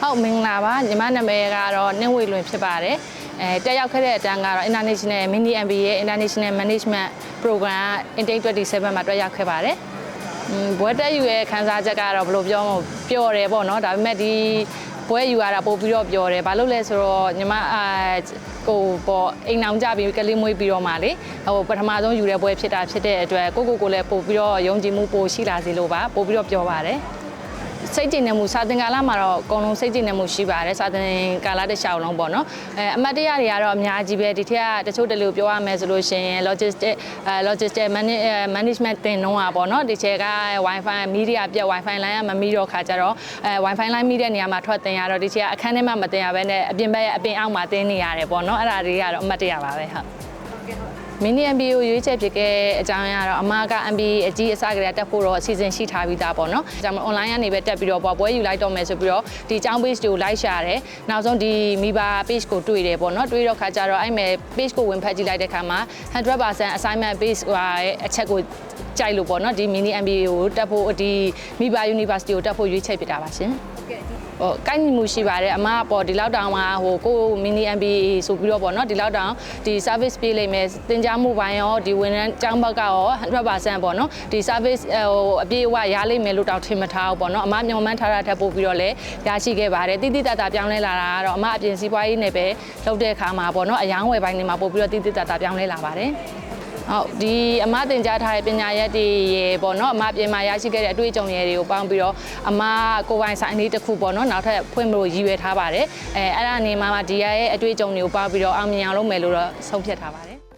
ဟုတ်မင်္ဂလာပါညီမနာမည်ကတော့နှင်းဝေလွင်ဖြစ်ပါတယ်အဲတက်ရောက်ခဲ့တဲ့အတန်းကတော့ International Mini MBA ရဲ့ International Management Program Intake 27မှာတွေ့ရောက်ခဲ့ပါတယ်อืมဘွဲတက်ယူရဲ့ခန်းစားချက်ကတော့ဘယ်လိုပြောမလဲပျော်တယ်ပေါ့နော်ဒါပေမဲ့ဒီဘွဲယူရတာပို့ပြီးတော့ပျော်တယ်ဘာလို့လဲဆိုတော့ညီမအာကိုပေါ့အိမ်အောင်ကြပြီးကလေးမွေးပြီးတော့မှလေဟိုပထမဆုံးယူတဲ့ဘွဲဖြစ်တာဖြစ်တဲ့အတွက်ကိုကိုကိုလည်းပို့ပြီးတော့ယုံကြည်မှုပို့ရှိလာစေလို့ပါပို့ပြီးတော့ပျော်ပါတယ် စိတ်ကြည်နေမှုစာသင်ကာလမှာတော့အကုန်လုံးစိတ်ကြည်နေမှုရှိပါတယ်စာသင်ကာလတစ်လျှောက်လုံးပေါ့နော်အဲအမတ်တရားတွေကတော့အများကြီးပဲဒီထက်ကတချို့တလူပြောရမယ်ဆိုလို့ရှိရင် logistic အဲ logistic manage- အဲ management တင်တော့อ่ะပေါ့နော်ဒီချက်က wifi media ပြတ် wifi line ကမမီတော့ခါကြတော့အဲ wifi line မီတဲ့နေရာမှာထွက်တင်ရတော့ဒီချက်အခန်းထဲမှာမတင်ရဘဲနဲ့အပြင်ဘက်ရဲ့အပြင်အောက်မှာတင်နေရတယ်ပေါ့နော်အဲ့ဒါတွေကတော့အမတ်တရားပါပဲဟုတ် မင်းနီ MBA ကိုရွေးချယ်ဖြစ်ခဲ့အကြောင်းအရတော့အမက MBA အကြီးအစကတည်းကတက်ဖို့တော့အစီအစဉ်ရှိထားပြီးသားပေါ့နော်။ဒါကြောင့်မို့ online ကနေပဲတက်ပြီးတော့ပေါ့ပွဲယူလိုက်တော့မယ်ဆိုပြီးတော့ဒီအကြောင်း page ကိုလိုက်ရှာတယ်။နောက်ဆုံးဒီမိဘ page ကိုတွေ့တယ်ပေါ့နော်။တွေ့တော့ခါကျတော့အဲ့မဲ့ page ကိုဝင်ဖတ်ကြည့်လိုက်တဲ့ခါမှာ100% assignment base ဟိုရဲ့အချက်ကိုကြိုက်လို့ပေါ့နော်ဒီ mini MBA ကိုတက်ဖို့ဒီမိဘ university ကိုတက်ဖို့ရွေးချယ်ဖြစ်တာပါရှင်။ဟိုကို င်းညီမှုရှိပါတယ်အမကပေါ့ဒီလောက်တောင်မှာဟိုကိုမီနီ MBA ဆိုပြီးတော့ပေါ့နော်ဒီလောက်တောင်ဒီ service ပေးလိုက်မယ်တင် जा မှုပိုင်းရောဒီဝန်ထမ်းကျောင်းဘက်ကရော100%ပေါ့နော်ဒီ service ဟိုအပြည့်အဝရလိမ့်မယ်လို့တောင်ထင်မထားဘူးပေါ့နော်အမမျှော်မှန်းထားတာထပ်ပို့ပြီးတော့လည်းရရှိခဲ့ပါတယ်တိတိတတပြောင်းလဲလာတာကတော့အမအပြင်စီးပွားရေးနဲ့ပဲလုပ်တဲ့အခါမှာပေါ့နော်အယောင်းဝယ်ပိုင်းတွေမှာပို့ပြီးတော့တိတိတတပြောင်းလဲလာပါတယ် ဟုတ်ဒီအမတင်ကြားထားတဲ့ပညာရက်တွေရေပေါ့နော်အမပြင်မှာရရှိခဲ့တဲ့အတွေ့အကြုံတွေတွေကိုပေါင်းပြီးတော့အမကိုယ်ပိုင်ဆိုင်လေးတစ်ခုပေါ့နော်နောက်ထပ်ဖွင့်ဖို့ရည်ရွယ်ထားပါတယ်အဲအဲ့ဒါနေမှာဒီရရဲ့အတွေ့အကြုံတွေကိုပေါင်းပြီးတော့အောင်မြင်အောင်လုပ်မယ်လို့တော့ဆုံးဖြတ်ထားပါတယ်